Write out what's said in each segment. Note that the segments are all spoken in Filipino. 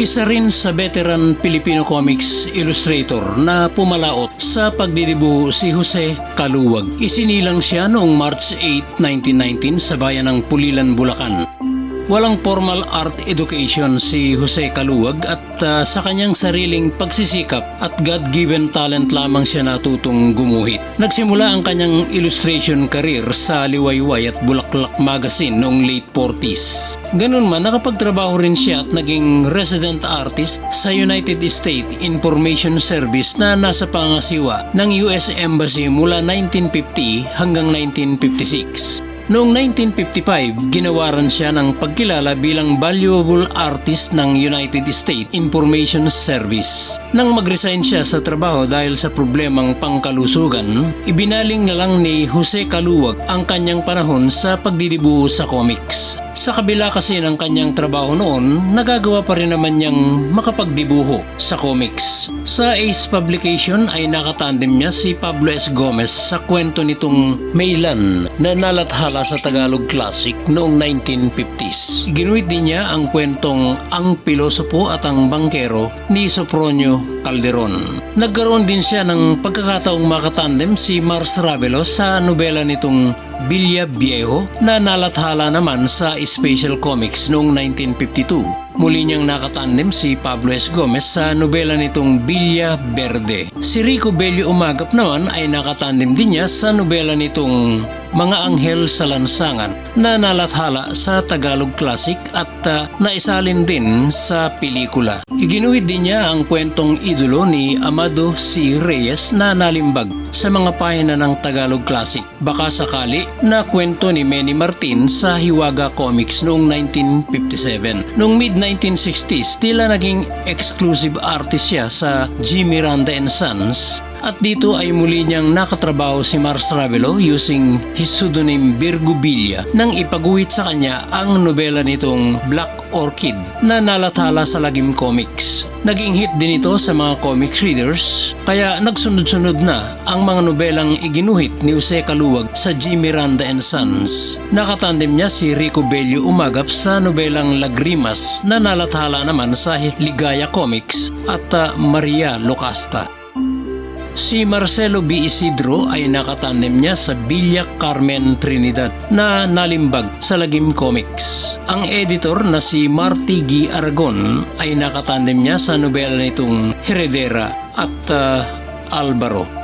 Isa rin sa veteran Filipino comics illustrator na pumalaot sa pagdidibuho si Jose Kaluwag. Isinilang siya noong March 8, 1919 sa bayan ng Pulilan, Bulacan. Walang formal art education si Jose Kaluwag at ah, sa kanyang sariling pagsisikap at God-given talent lamang siya natutong gumuhit. Nagsimula ang kanyang illustration career sa Liwayway at Bulaklak Magazine noong late 40s. Ganun man, nakapagtrabaho rin siya at naging resident artist sa United States Information Service na nasa pangasiwa ng US Embassy mula 1950 hanggang 1956. Noong 1955, ginawaran siya ng pagkilala bilang valuable artist ng United States Information Service. Nang mag-resign siya sa trabaho dahil sa problemang pangkalusugan, ibinaling na lang ni Jose Kaluwag ang kanyang panahon sa pagdidibuho sa comics. Sa kabila kasi ng kanyang trabaho noon, nagagawa pa rin naman niyang makapagdibuho sa comics. Sa Ace Publication ay nakatandem niya si Pablo S. Gomez sa kwento nitong Maylan na nalathala sa Tagalog Classic noong 1950s. Ginuhit din niya ang kwentong Ang Pilosopo at ang Bangkero ni Sopronio Calderon. Nagkaroon din siya ng pagkakataong makatandem si Mars Ravelo sa nobela nitong Villa Viejo na nalathala naman sa Special Comics noong 1952. Muli niyang nakatandem si Pablo S. Gomez sa nobela nitong Villa Verde. Si Rico Bello Umagap naman ay nakatandem din niya sa nobela nitong Mga Anghel sa Lansangan na nalathala sa Tagalog Classic at uh, naisalin din sa pelikula. Iginuhit din niya ang kwentong idolo ni Amado C. Reyes na nalimbag sa mga pahina ng Tagalog Classic. Baka sakali na kwento ni Manny Martin sa Hiwaga Comics noong 1957. Noong mid-1960s, tila naging exclusive artist siya sa G. Miranda and Sons at dito ay muli niyang nakatrabaho si Mars Ravelo using his pseudonym Virgo Villa nang ipaguhit sa kanya ang nobela nitong Black Orchid na nalathala sa Lagim Comics. Naging hit din ito sa mga comics readers kaya nagsunod-sunod na ang mga nobelang iginuhit ni Jose Kaluwag sa G. Miranda and Sons. Nakatandem niya si Rico Bello Umagap sa nobelang Lagrimas na nalathala naman sa Ligaya Comics at uh, Maria Locasta. Si Marcelo B. Isidro ay nakatandem niya sa Villa Carmen Trinidad na nalimbag sa Lagim Comics. Ang editor na si Marty G. Aragon ay nakatandem niya sa nobela nitong Heredera at uh, Alvaro.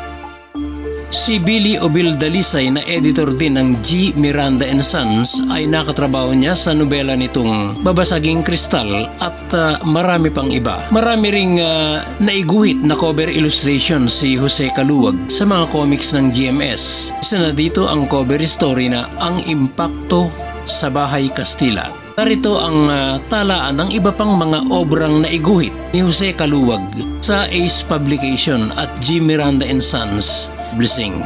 Si Billy Obil Dalisay na editor din ng G. Miranda and Sons ay nakatrabaho niya sa nobela nitong Babasaging Kristal at uh, marami pang iba. Marami ring uh, naiguhit na cover illustration si Jose Kaluwag sa mga comics ng GMS. Isa na dito ang cover story na Ang Impacto sa Bahay Kastila. Narito ang uh, talaan ng iba pang mga obrang naiguhit ni Jose Kaluwag sa Ace Publication at G. Miranda and Sons Blessing.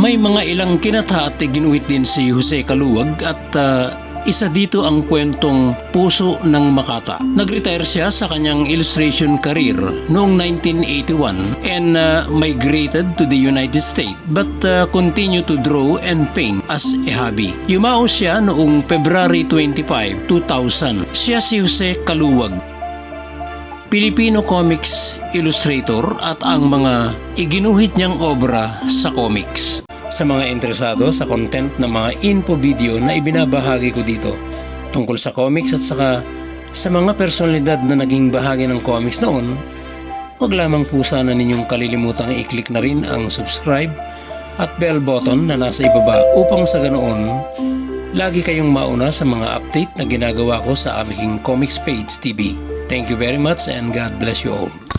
May mga ilang kinata at ginuhit din si Jose Kaluwag at uh, isa dito ang kwentong Puso ng Makata. Nag-retire siya sa kanyang illustration career noong 1981 and uh, migrated to the United States but uh, continued to draw and paint as a hobby. Yumao siya noong February 25, 2000. Siya si Jose Kaluwag. Filipino comics illustrator at ang mga iginuhit niyang obra sa comics. Sa mga interesado sa content ng mga info video na ibinabahagi ko dito tungkol sa comics at saka sa mga personalidad na naging bahagi ng comics noon, huwag lamang po sana ninyong kalilimutang i-click na rin ang subscribe at bell button na nasa ibaba upang sa ganoon lagi kayong mauna sa mga update na ginagawa ko sa aming Comics Page TV. Thank you very much and God bless you all.